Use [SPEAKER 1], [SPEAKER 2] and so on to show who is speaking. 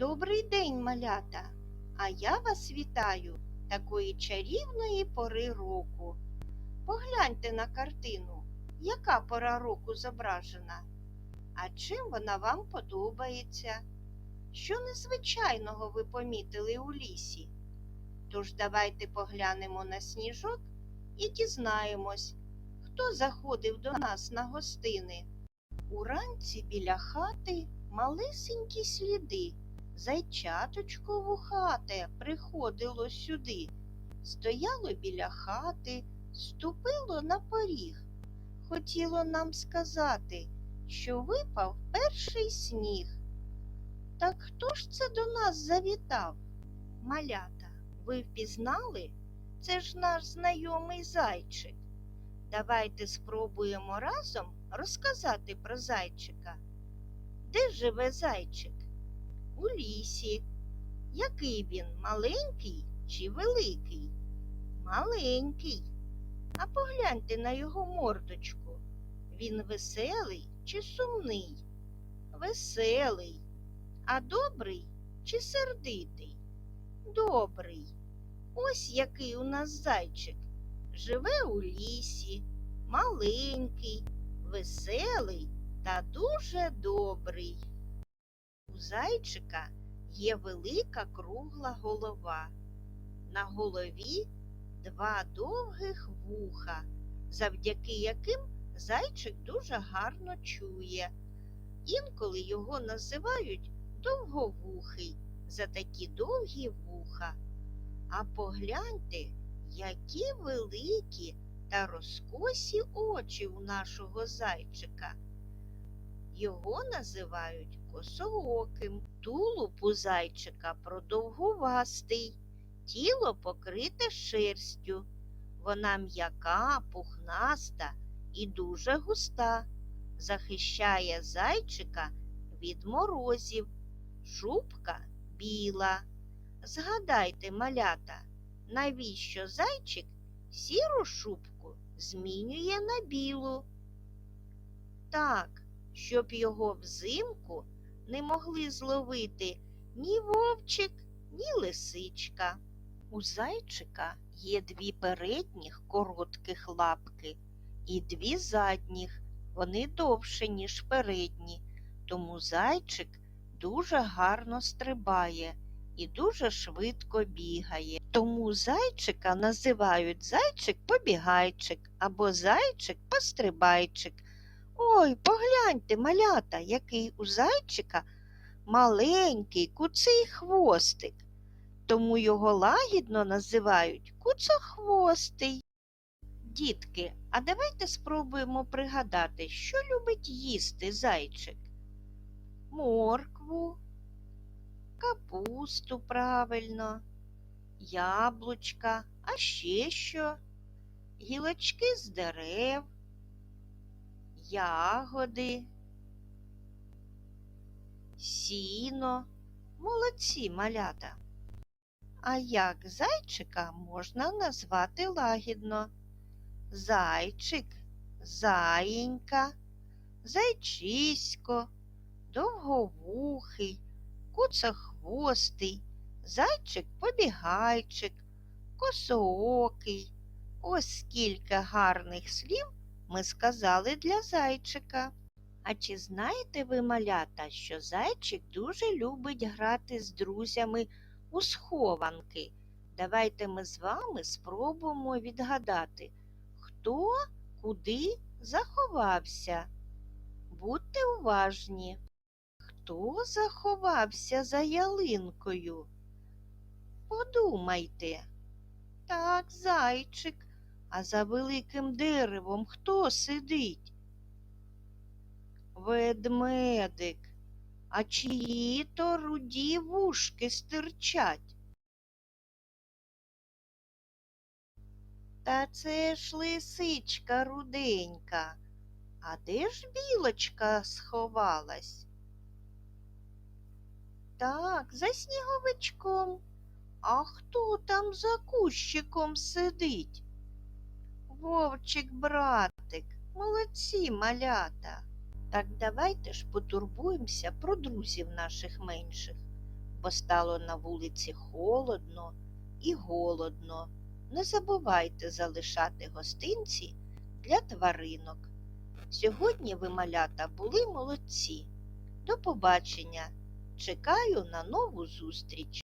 [SPEAKER 1] Добрий день, малята! А я вас вітаю такої чарівної пори року. Погляньте на картину, яка пора року зображена. А чим вона вам подобається? Що незвичайного ви помітили у лісі? Тож давайте поглянемо на сніжок і дізнаємось, хто заходив до нас на гостини. Уранці біля хати малесенькі сліди. Зайчаточко вухате приходило сюди, стояло біля хати, ступило на поріг. Хотіло нам сказати, що випав перший сніг. Так хто ж це до нас завітав? Малята, ви впізнали? Це ж наш знайомий зайчик. Давайте спробуємо разом розказати про зайчика. Де живе зайчик? У лісі. Який він маленький чи великий? Маленький. А погляньте на його мордочку. Він веселий чи сумний? Веселий. А добрий чи сердитий? Добрий. Ось який у нас зайчик. Живе у лісі, маленький, веселий та дуже добрий. Зайчика є велика кругла голова. На голові два довгих вуха, завдяки яким зайчик дуже гарно чує. Інколи його називають довговухий за такі довгі вуха. А погляньте, які великі та розкосі очі у нашого зайчика. Його називають косооким. Тулуб у зайчика продовгувастий, тіло покрите шерстю. Вона м'яка, пухнаста і дуже густа, захищає зайчика від морозів. Шубка біла. Згадайте, малята, навіщо зайчик сіру шубку змінює на білу? Так, щоб його взимку не могли зловити ні вовчик, ні лисичка. У зайчика є дві передніх коротких лапки і дві задніх. Вони довше, ніж передні, тому зайчик дуже гарно стрибає і дуже швидко бігає. Тому зайчика називають зайчик-побігайчик або зайчик-пострибайчик. Ой, погляньте, малята, який у зайчика маленький куций хвостик. Тому його лагідно називають куцохвостий. Дітки, а давайте спробуємо пригадати, що любить їсти зайчик. Моркву, капусту правильно, яблучка, а ще що? Гілочки з дерев, ягоди, сіно. Молодці малята. А як зайчика можна назвати лагідно? Зайчик, заєнька, зайчисько, довговухий, куцохвостий, зайчик-побігайчик, косоокий. Ось скільки гарних слів ми сказали для зайчика. А чи знаєте ви, малята, що зайчик дуже любить грати з друзями у схованки? Давайте ми з вами спробуємо відгадати, хто куди заховався. Будьте уважні. Хто заховався за ялинкою? Подумайте. Так, зайчик, а за великим деревом хто сидить? Ведмедик. А чиї то руді вушки стирчать? Та це ж лисичка руденька. А де ж білочка сховалась? Так, за сніговичком. А хто там за кущиком сидить? Вовчик, братик, молодці малята. Так давайте ж потурбуємося про друзів наших менших. бо стало на вулиці холодно і голодно. Не забувайте залишати гостинці для тваринок. Сьогодні ви, малята, були молодці. До побачення. Чекаю на нову зустріч.